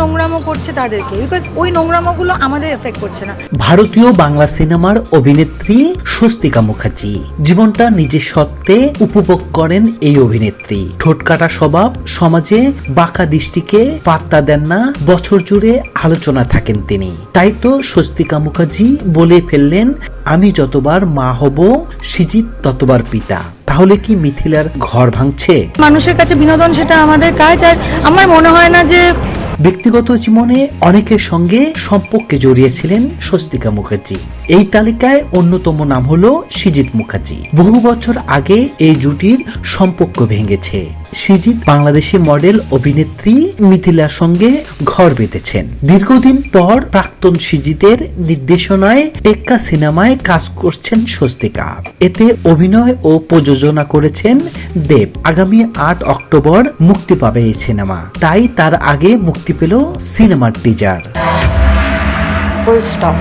নোংরামো করছে তাদেরকে বিকজ ওই নোংরামোগুলো আমাদের এফেক্ট করছে না। ভারতীয় বাংলা সিনেমার অভিনেত্রী স্বস্তিকা মুখার্জি জীবনটা নিজের সত্ত্বে উপভোগ করেন এই অভিনেত্রী। ঠোঁটকাটা স্বভাব সমাজে বাঁকা দৃষ্টিকে পাত্তা দেন না বছর জুড়ে আলোচনা থাকেন তিনি। তাই তো স্বস্তিকা মুখার্জি বলে ফেললেন আমি যতবার মা হব সিজিত ততবার পিতা। তাহলে কি মিথিলার ঘর ভাঙছে? মানুষের কাছে বিনোদন সেটা আমাদের কাজ আর আমার মনে হয় না যে ব্যক্তিগত জীবনে অনেকের সঙ্গে সম্পর্কে জড়িয়েছিলেন স্বস্তিকা মুখার্জি। এই তালিকায় অন্যতম নাম হল সিজিত মুখার্জি। বহু বছর আগে এই জুটির সম্পর্ক ভেঙেছে। সিজিত বাংলাদেশি মডেল অভিনেত্রী মিথিলার সঙ্গে ঘর বেঁধেছেন। দীর্ঘদিন পর প্রাক্তন সিজিতের নির্দেশনায় টেক্কা সিনেমায় কাজ করছেন স্বস্তিকা। এতে অভিনয় ও প্রযোজনা করেছেন দেব। আগামী আট অক্টোবর মুক্তি পাবে এই সিনেমা। তাই তার আগে মুক্তি পেল সিনেমার টিজার ফুল স্টপ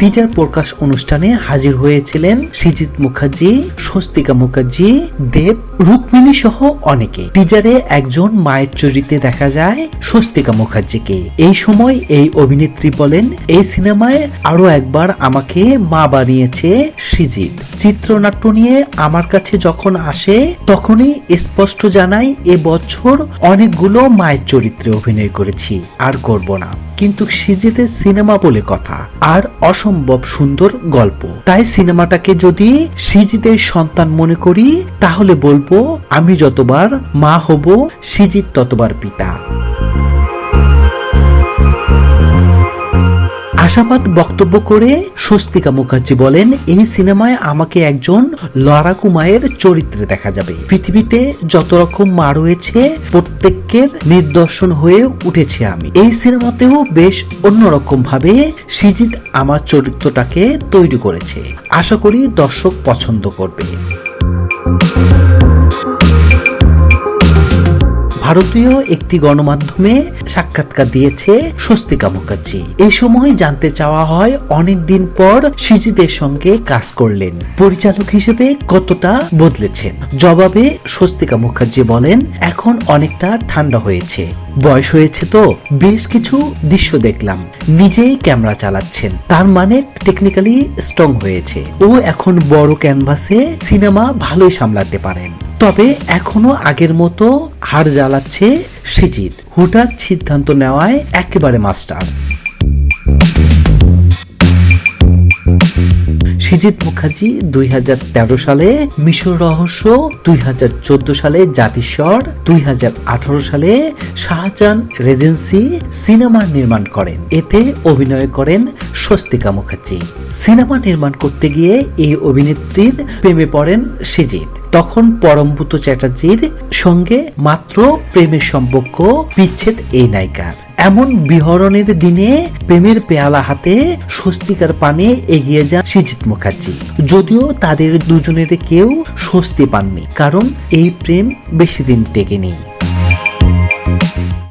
টিজার প্রকাশ অনুষ্ঠানে হাজির হয়েছিলেন সৃজিত মুখার্জি, স্বস্তিকা মুখার্জি, দেব, রুক্মিণী সহ অনেকে। টিজারে একজন মায়ের চরিত্রে দেখা যায় স্বস্তিকা মুখার্জিকে। এই সময় এই অভিনেত্রী বলেন, এই সিনেমায় আরও একবার আমাকে মা বানিয়েছে সৃজিত চিত্রনাট্য নিয়ে আমার কাছে যখন আসে, তখনই স্পষ্ট জানাই, এ বছর অনেকগুলো মায়ের চরিত্রে অভিনয় করেছি, আর করব না। কিন্তু সিজিতে সিনেমা বলে কথা আর অসম্ভব সুন্দর গল্প। তাই সিনেমাটাকে যদি সিজিতের সন্তান মনে করি, তাহলে বলব, আমি যতবার মা হব, সিজিত ততবার পিতা। আশাবাদ বক্তব্য করে স্বস্তিকা মুখার্জি বলেন, এই সিনেমায় আমাকে একজন লড়াকু মায়ের চরিত্রে দেখা যাবে। পৃথিবীতে যত রকম মা রয়েছে, প্রত্যেকের নিদর্শন হয়ে উঠেছে আমি। এই সিনেমাতেও বেশ অন্যরকম ভাবে সিজিত আমার চরিত্রটাকে তৈরি করেছে। আশা করি দর্শক পছন্দ করবে। ভারতীয় একটি গণমাধ্যমে সাক্ষাৎকার দিয়েছে স্বস্তিকা মুখার্জি। এই সময় জানতে চাওয়া হয় অনেক দিন পর সিজিদের সঙ্গে কাজ করলেন। পরিচালক হিসেবে কতটা বদলেছেন? জবাবে স্বস্তিকা মুখার্জি বলেন, এখন অনেকটা ঠান্ডা হয়েছে। বয়স হয়েছে তো, বেশ কিছু দৃশ্য দেখলাম। নিজেই ক্যামেরা চালাচ্ছেন। তার মানে টেকনিক্যালি স্ট্রং হয়েছে। ও এখন বড় ক্যানভাসে সিনেমা ভালোই সামলাতে পারেন। তবে এখনও আগের মতো হার জ্বালাচ্ছে সিজিত হুটার সিদ্ধান্ত নেওয়ায় একেবারে মাস্টার সিজিত মুখার্জি দুই সালে, মিশর রহস্য দুই সালে, জাতিস্বর দুই হাজার আঠারো সালে, শাহজাহান রেজেন্সি সিনেমা নির্মাণ করেন। এতে অভিনয় করেন স্বস্তিকা মুখার্জি। সিনেমা নির্মাণ করতে গিয়ে এই অভিনেত্রীর প্রেমে পড়েন সিজিত তখন পরমভূত চ্যাটার্জির সঙ্গে মাত্র প্রেমের সম্পর্ক বিচ্ছেদ এই নায়িকার। এমন বিহরণের দিনে প্রেমের পেয়ালা হাতে স্বস্তিকার পানে এগিয়ে যান সিজিত মুখার্জি। যদিও তাদের দুজনের কেউ স্বস্তি পাননি, কারণ এই প্রেম বেশি দিন টেকেনি।